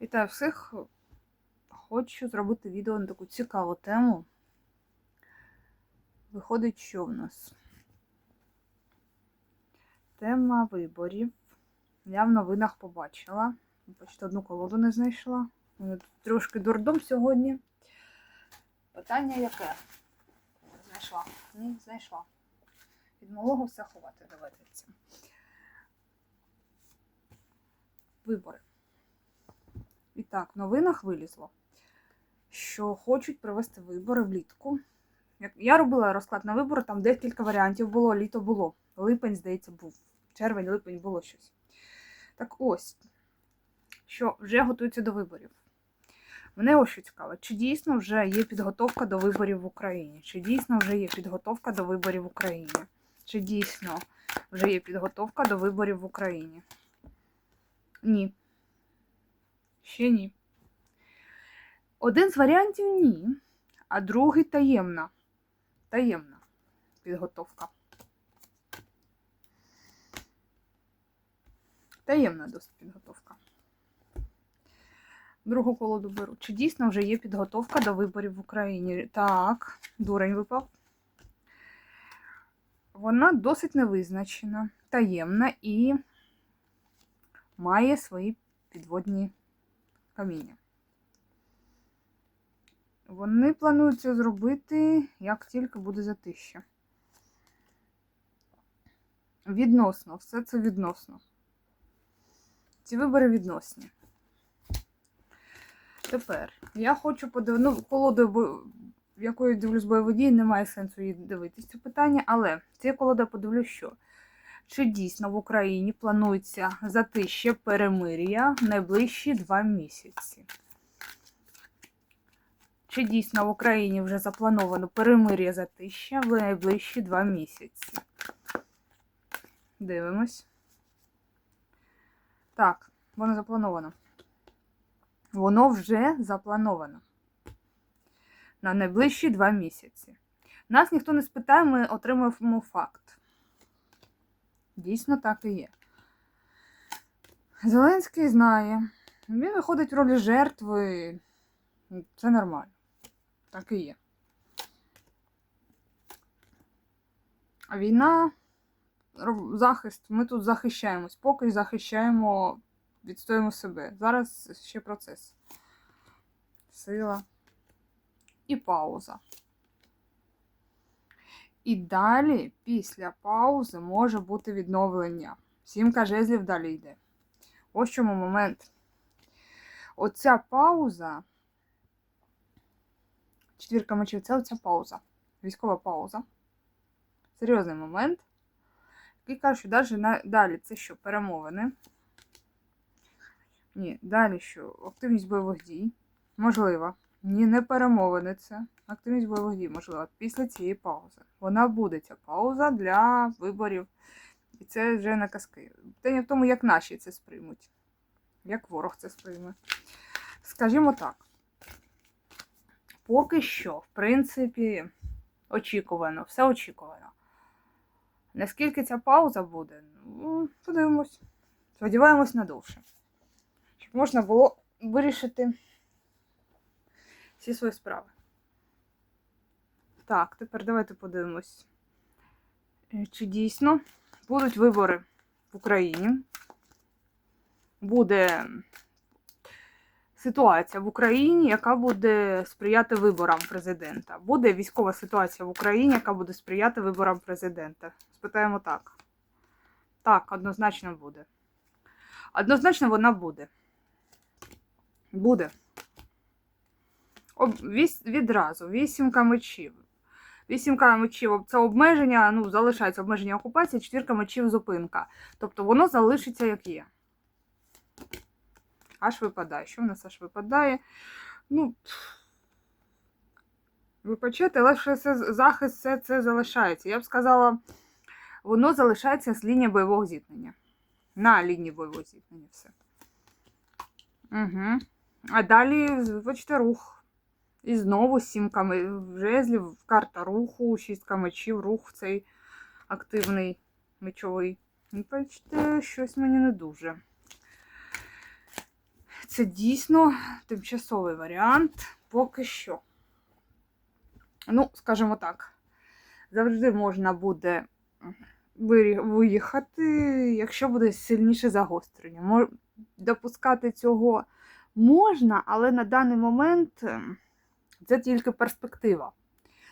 Вітаю всіх. Хочу зробити відео на таку цікаву тему. Виходить, що в нас? Тема виборів. Я в новинах побачила. Бачите, одну колоду не знайшла. Трошки дурдом сьогодні. Питання яке? Знайшла? Ні, знайшла. Від малого все ховати доведеться. Вибори. І так, в новинах вилізло, що хочуть провести вибори влітку. Я робила розклад на вибори, там декілька варіантів було, літо було. Липень, здається, був. Червень, липень було щось. Так ось, що вже готуються до виборів. Мене ось що цікаво, чи дійсно вже є підготовка до виборів в Україні? Чи дійсно вже є підготовка до виборів в Україні? Чи дійсно вже є підготовка до виборів в Україні? Ні. Ще ні. Один з варіантів ні, а другий таємна. Таємна підготовка. Таємна досить підготовка. Другу колоду беру. Чи дійсно вже є підготовка до виборів в Україні? Так, дурень випав. Вона досить невизначена, таємна і має свої підводні каміння. Вони планують це зробити, як тільки буде затища. Відносно, все це відносно. Ці вибори відносні. Тепер я хочу подивитися, ну, колоду, в якої дивлюсь бойові дії, немає сенсу її дивитися це питання, але цієї колоди я подивлюсь, що чи дійсно в Україні планується затище перемир'я найближчі два місяці? Чи дійсно в Україні вже заплановано перемир'я затища в найближчі два місяці? Дивимось. Так, воно заплановано. Воно вже заплановано. На найближчі два місяці. Нас ніхто не спитає, ми отримуємо факт. Дійсно так і є. Зеленський знає. Він виходить в ролі жертви. Це нормально. Так і є. Війна, захист, ми тут захищаємось, поки захищаємо, відстоїмо себе. Зараз ще процес. Сила і пауза. І далі, після паузи, може бути відновлення. Сімка жезлів далі йде. Ось чому момент. Оця пауза. Четвірка мечів це оця пауза. Військова пауза. Серйозний момент. Який каже, що далі, далі це що? Перемовини. Ні, далі що? Активність бойових дій. Можливо. Ні, не перемовини це. Активність бойових можливо, після цієї паузи. Вона буде ця пауза для виборів. І це вже на казки. Питання в тому, як наші це сприймуть. Як ворог це сприйме. Скажімо так. Поки що, в принципі, очікувано, все очікувано. Наскільки ця пауза буде? Ну, подивимось. Сподіваємось надовше. Щоб можна було вирішити всі свої справи. Так, тепер давайте подивимось, е, чи дійсно будуть вибори в Україні. Буде ситуація в Україні, яка буде сприяти виборам президента. Буде військова ситуація в Україні, яка буде сприяти виборам президента. Спитаємо так. Так, однозначно буде. Однозначно вона буде. Буде. Відразу. Вісімка мечів. Вісімка мечів це обмеження, ну, залишається обмеження окупації, четвірка мечів зупинка. Тобто воно залишиться як є. Аж випадає. Що в нас аж випадає? Ну, вибачайте, але ще це, захист все це залишається. Я б сказала, воно залишається з лінії бойового зіткнення. На лінії бойового зіткнення все. Угу. А далі, бачите, рух. І знову сімка жезлів, карта руху, шістка мечів, рух цей активний мечовий. Ну, бачите, щось мені не дуже. це дійсно тимчасовий варіант поки що. Ну, скажімо так, завжди можна буде виїхати, якщо буде сильніше загострення. Допускати цього можна, але на даний момент ем, це тільки перспектива.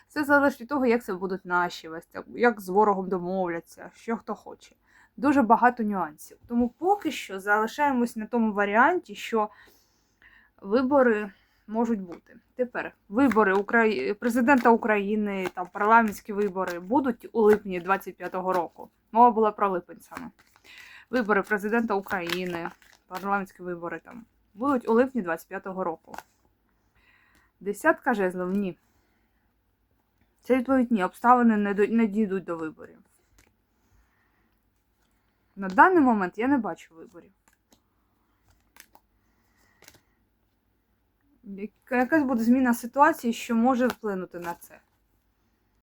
Все залежить від того, як це будуть наші вести, як з ворогом домовляться, що хто хоче. Дуже багато нюансів. Тому поки що залишаємось на тому варіанті, що вибори можуть бути. Тепер вибори Украї... президента України, там парламентські вибори будуть у липні 25-го року. Мова була про липень саме. Вибори президента України, парламентські вибори там будуть у липні 25-го року. Десятка жезлів? ні. Це відповідь ні. Обставини не, до- не дійдуть до виборів. На даний момент я не бачу виборів. Якась буде зміна ситуації, що може вплинути на це.